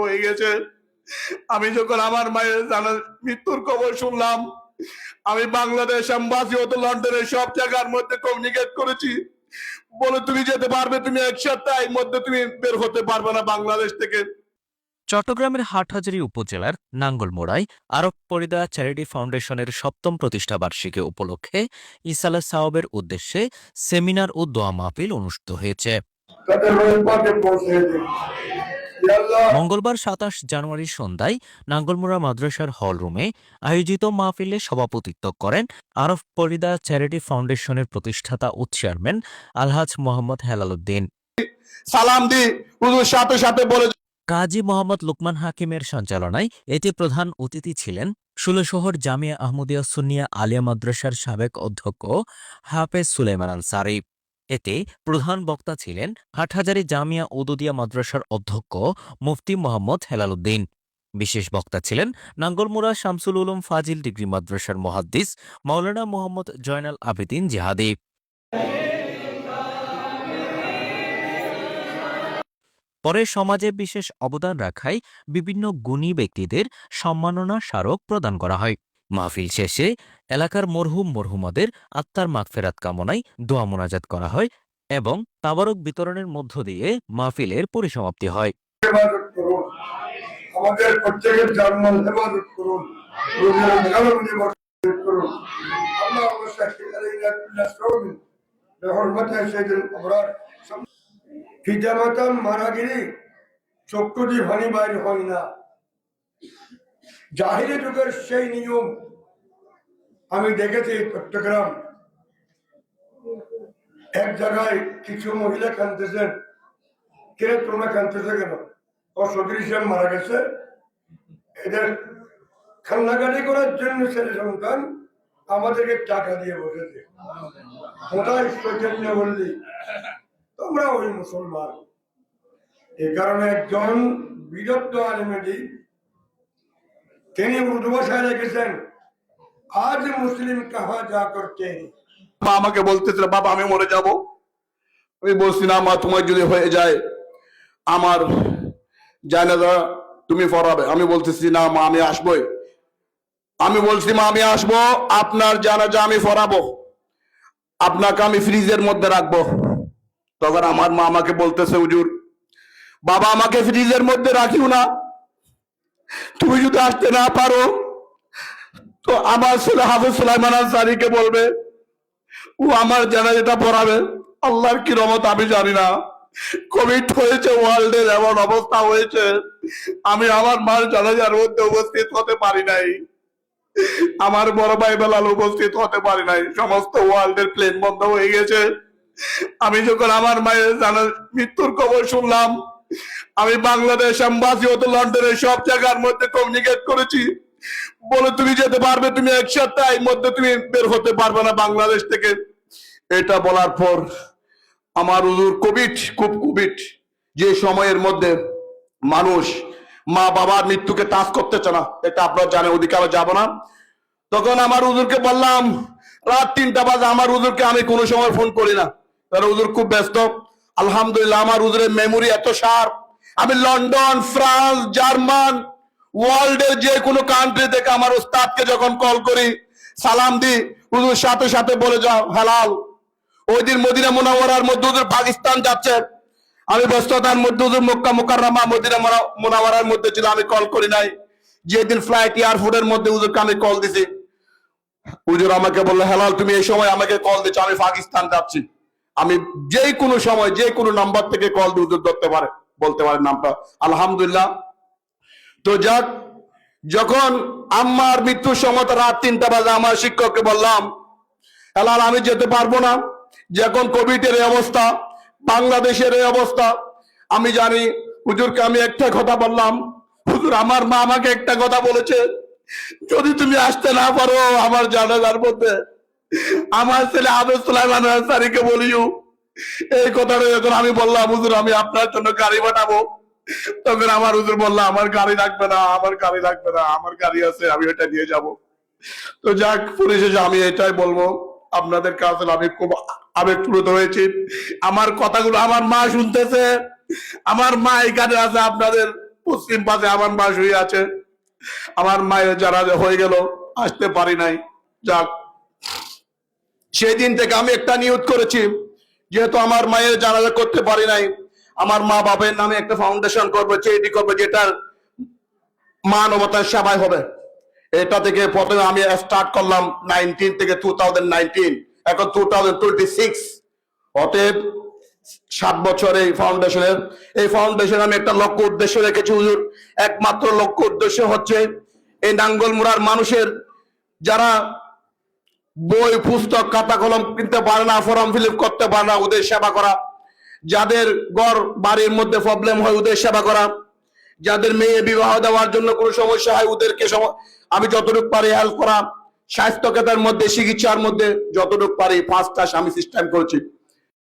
হয়ে গেছে। আমি যখন আমার মায়ের জানা মৃত্যুর খবর শুনলাম আমি বাংলাদেশ এম্বাসি হতো লন্ডনের সব জায়গার মধ্যে কমিউনিকেট করেছি। বলে তুমি যেতে পারবে তুমি এক সপ্তাহের মধ্যে তুমি বের হতে পারবে না বাংলাদেশ থেকে। চট্টগ্রামের হাটহাজারী উপজেলার নাঙ্গলমোড়ায় আরব পরিদা চ্যারিটি ফাউন্ডেশনের সপ্তম প্রতিষ্ঠাবার্ষিকী উপলক্ষে ইসালা সাওয়াবের উদ্দেশ্যে সেমিনার ও দোয়া মাহফিল অনুষ্ঠিত হয়েছে। মঙ্গলবার সাতাশ জানুয়ারি সন্ধ্যায় নাঙ্গলমোড়া মাদ্রাসার হল রুমে আয়োজিত মাহফিলে সভাপতিত্ব করেন আরব পরিদা চ্যারিটি ফাউন্ডেশনের প্রতিষ্ঠাতা ও চেয়ারম্যান আলহাজ মোহাম্মদ হেলালুদ্দিন সালাম দি সাথে সাথে বলে কাজী মোহাম্মদ লুকমান হাকিমের সঞ্চালনায় এতে প্রধান অতিথি ছিলেন ষোলশহর জামিয়া আহমদিয়া সুনিয়া আলিয়া মাদ্রাসার সাবেক অধ্যক্ষ হাফেজ সুলেমান আনসারি। এতে প্রধান বক্তা ছিলেন হাটহাজারী জামিয়া উদুদিয়া মাদ্রাসার অধ্যক্ষ মুফতি মোহাম্মদ হেলালুদ্দিন বিশেষ বক্তা ছিলেন নাঙ্গলমুড়া শামসুল উলুম ফাজিল ডিগ্রি মাদ্রাসার মহাদ্দিস মাওলানা মোহাম্মদ জয়নাল আবেদিন জিহাদি। পরে সমাজে বিশেষ অবদান রাখায় বিভিন্ন গুণী ব্যক্তিদের সম্মাননা স্মারক প্রদান করা হয়। মাহফিল শেষে এলাকার মরহুম মরহুমাদের আত্মার মাগফেরাত কামনায় দোয়া মোনাজাত করা হয় এবং তাবারক বিতরণের মধ্য দিয়ে মাহফিলের পরিসমাপ্তি হয়। আমাদের প্রত্যেকের জানমাল হেফাজত করুন। রোগের মেহরবানি বর্ষণ করুন। আল্লাহ মুস্তাকিল আলাইনা কুল্লা সাওমিন বিহুরমাতি সাইয়্যিদুল আবরার পিতামাতা মারা চক্ষু দিয়ে পানি বাইর হয় না। জাহিরি যুগের সেই নিয়ম আমি দেখেছি চট্টগ্রাম। এক জায়গায় কিছু মহিলা কানতেছেন কে তোমরা কানতেছে কেন? ও সদরি মারা গেছে। এদের খান্নাগাড়ি করার জন্য ছেলে সন্তান আমাদেরকে টাকা দিয়ে বসেছে। কোথায় চৈতন্য বললি তোমরা ওই মুসলমান। এ কারণে একজন বিরক্ত আলিমেদি তিনি উর্দু ভাষায় রেখেছেন। আজ মুসলিম কাহা যা করতে মা আমাকে বলতেছিল, বাবা, আমি মরে যাব। আমি বলছি, না মা, তোমার যদি হয়ে যায়, আমার জানাজা তুমি পড়াবে। আমি বলতেছি, না মা, আমি আসবোই। আমি বলছি, মা, আমি আসব, আপনার জানাজা আমি পড়াবো। আপনাকে আমি ফ্রিজের মধ্যে রাখব। তখন আমার মা আমাকে বলতেছে, হুজুর, বাবা, আমাকে ফ্রিজের মধ্যে রাখিও না। তুমি যদি আসতে না পারো? তো আমার ছেলে হাফিজ সুলাইমান আনসারিকে বলবে, ও আমার জানাজাটা পড়াবে। আল্লাহর কি রহমত আমি জানি না। কোভিড হয়েছে ওয়ার্ল্ডের এমন অবস্থা হয়েছে, আমি আমার মার জানাজার মধ্যে উপস্থিত হতে পারি নাই। আমার বড় ভাই বেলাল উপস্থিত হতে পারি নাই। সমস্ত ওয়ার্ল্ডের প্লেন বন্ধ হয়ে গেছে। আমি যখন আমার মায়ের জানা মৃত্যুর খবর শুনলাম আমি বাংলাদেশ এম্বাসি হতো লন্ডনের সব জায়গার মধ্যে কমিউনিকেট করেছি। বলে তুমি যেতে পারবে, তুমি এক সপ্তাহের মধ্যে তুমি বের হতে পারবে না বাংলাদেশ থেকে। এটা বলার পর আমার হুজুর কোভিড খুব কোভিড যে সময়ের মধ্যে মানুষ মা বাবার মৃত্যুকে তাস করতেছে না, এটা আপনারা জানে অধিকার যাব না। তখন আমার হুজুরকে বললাম, রাত তিনটা বাজে, আমার হুজুরকে আমি কোনো সময় ফোন করি না। তাহলে হুজুর খুব ব্যস্ত। আলহামদুলিল্লাহ, আমার হুজুরের মেমোরি এত শার্প আমি লন্ডন, ফ্রান্স, জার্মান, ওয়ার্ল্ডের যে কোনো কান্ট্রি থেকে আমার উস্তাদকে যখন কল করি, সালাম দি হুজুর সাথে সাথে বলে যাও, হালাল। ওই দিন মদিনা মোনাওয়ারার মধ্যে হুজুর পাকিস্তান যাচ্ছে। আমি ব্যস্ততার মধ্যে হুজুর মক্কা মোকাররমা, মদিনা মোনা- মোনাওয়ারার মধ্যে ছিল, আমি কল করি নাই। যেদিন ফ্লাইট এয়ারপোর্টের মধ্যে হুজুরকে আমি কল দিছি। হুজুর আমাকে বলল, হেলাল, তুমি এই সময় আমাকে কল দিচ্ছ, আমি পাকিস্তান যাচ্ছি। আমি যে কোনো সময় যে কোনো নাম্বার থেকে কল দিয়ে ধরতে পারে, বলতে পারে নামটা। আলহামদুলিল্লাহ। তো যাক, যখন আমার মৃত্যুর সময় রাত তিনটা বাজে, আমার শিক্ষককে বললাম, হেলাল, আমি যেতে পারব না। যখন কোভিড এর অবস্থা, বাংলাদেশের এই অবস্থা, আমি জানি, হুজুরকে আমি একটা কথা বললাম। হুজুর, আমার মা আমাকে একটা কথা বলেছে, যদি তুমি আসতে না পারো আমার জানাজার মধ্যে আমার ছেলে আবেদ সুলাইমান আনসারিকে বলিও, এই কথাটা যখন আমি বললাম, হুজুর, আমি আপনার জন্য গাড়ি পাঠাবো তখন আমার হুজুর বলল, আমার গাড়ি লাগবে না, আমার গাড়ি লাগবে না, আমার গাড়ি আছে, আমি ওটা নিয়ে যাব। তো যাক পরিশেষে আমি এটাই বলব। আপনাদের কাছে আমি খুব আবেগপ্লুত হয়েছি। আমার কথাগুলো আমার মা শুনতেছে। আমার মা এখানে আছে, আপনাদের পশ্চিম পাশে আমার মা শুয়ে আছে। আমার মায়ের যারা হয়ে গেল, আসতে পারি নাই। যাক সেই দিন থেকে আমি একটা নিয়োগ করেছি, যেহেতু আমার মায়ের জানাজা করতে পারি নাই, আমার মা বাবার নামে একটা ফাউন্ডেশন করব চেয়েটি করব, যেটার মানবতার সেবায় হবে। এটা থেকে প্রথমে আমি স্টার্ট করলাম নাইনটিন থেকে টু থাউজেন্ড নাইনটিন এখন টু থাউজেন্ড টোয়েন্টি সিক্স অতএব সাত বছর এই ফাউন্ডেশনের এই ফাউন্ডেশন আমি একটা লক্ষ্য উদ্দেশ্য রেখেছি, হুজুর। একমাত্র লক্ষ্য উদ্দেশ্য হচ্ছে এই নাঙ্গলমুড়ার মানুষের, যারা বই, পুস্তক খাতা কলম কিনতে পারে না, ফর্ম ফিল করতে পারে না, ওদের সেবা করা। যাদের গড় বাড়ির মধ্যে প্রবলেম হয়, ওদের সেবা করা। যাদের মেয়ে বিবাহ দেওয়ার জন্য কোনো সমস্যা হয়, ওদেরকে আমি যতটুকু পারি হেল্প করা। স্বাস্থ্য খাতার মধ্যে, চিকিৎসার মধ্যে যতটুকু পারি পাঁচটা আমি সিস্টেম করেছি।